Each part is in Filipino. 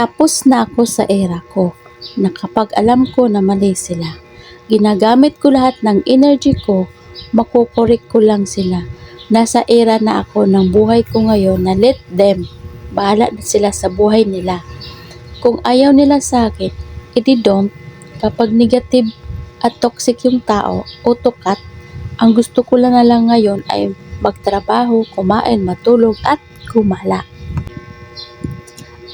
Tapos na ako sa era ko na kapag alam ko na mali sila, ginagamit ko lahat ng energy ko, makukorek ko lang sila. Nasa era na ako ng buhay ko ngayon na let them, bahala na sila sa buhay nila. Kung ayaw nila sa akin, edi don't. Kapag negative at toxic yung tao, utokat, ang gusto ko lang na lang ngayon ay magtrabaho, kumain, matulog at gumala.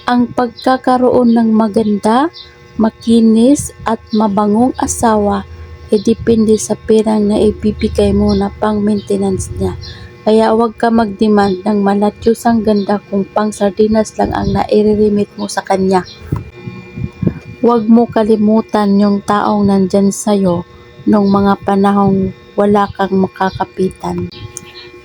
Ang pagkakaroon ng maganda, makinis at mabangong asawa ay depende sa perang na ibibigay mo na pang maintenance niya. Kaya huwag ka mag-demand ng malatyosang ganda kung pang sardinas lang ang nairimit mo sa kanya. Huwag mo kalimutan yung taong nandyan sa'yo nung mga panahong wala kang makakapitan.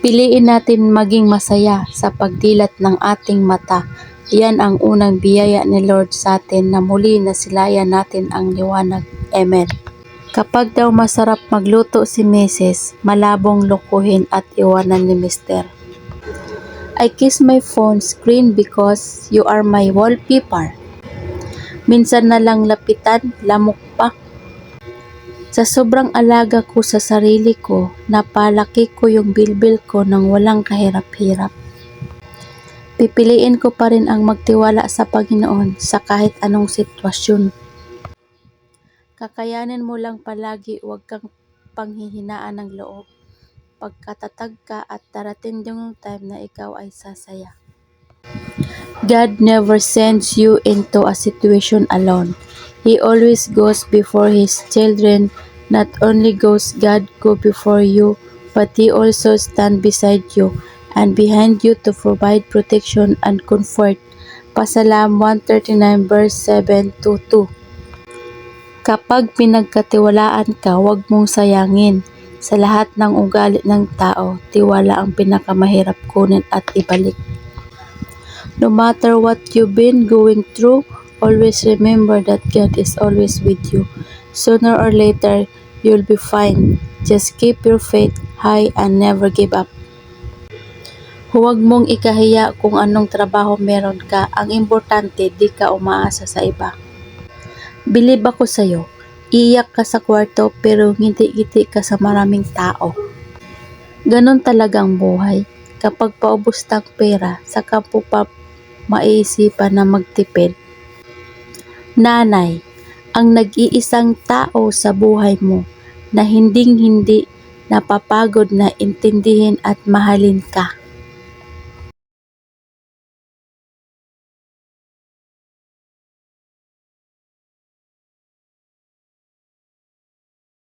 Piliin natin maging masaya sa pagdilat ng ating mata yan ang unang biyaya ni Lord sa atin na muli nasilayan natin ang liwanag. Amen. Kapag daw masarap magluto si Mrs., malabong lukuhin at iwanan ni Mr. I kiss my phone screen because you are my wallpaper. Minsan na lang lapitan, lamok pa. Sa sobrang alaga ko sa sarili ko, napalaki ko yung bilbil ko nang walang kahirap-hirap. Pipiliin ko pa rin ang magtiwala sa Panginoon sa kahit anong sitwasyon. Kakayanin mo lang palagi, huwag kang panghihinaan ng loob. Pagkatatag ka at darating yung time na ikaw ay sasaya. God never sends you into a situation alone. He always goes before His children. Not only goes God go before you, but He also stand beside you and behind you to provide protection and comfort. Pasalam 139 verse 7 to 2 Kapag pinagkatiwalaan ka, huwag mong sayangin. Sa lahat ng ugali ng tao, tiwala ang pinakamahirap kunin at ibalik. No matter what you've been going through, always remember that God is always with you. Sooner or later, you'll be fine. Just keep your faith high and never give up. Huwag mong ikahiya kung anong trabaho meron ka. Ang importante, di ka umaasa sa iba. Bilib ako sa'yo. Iiyak ka sa kwarto pero ngiti-ngiti ka sa maraming tao. Ganon talagang buhay. Kapag paubos ng pera, sa kampo pa maiisipan na magtipid. Nanay, ang nag-iisang tao sa buhay mo na hinding-hindi napapagod na intindihin at mahalin ka.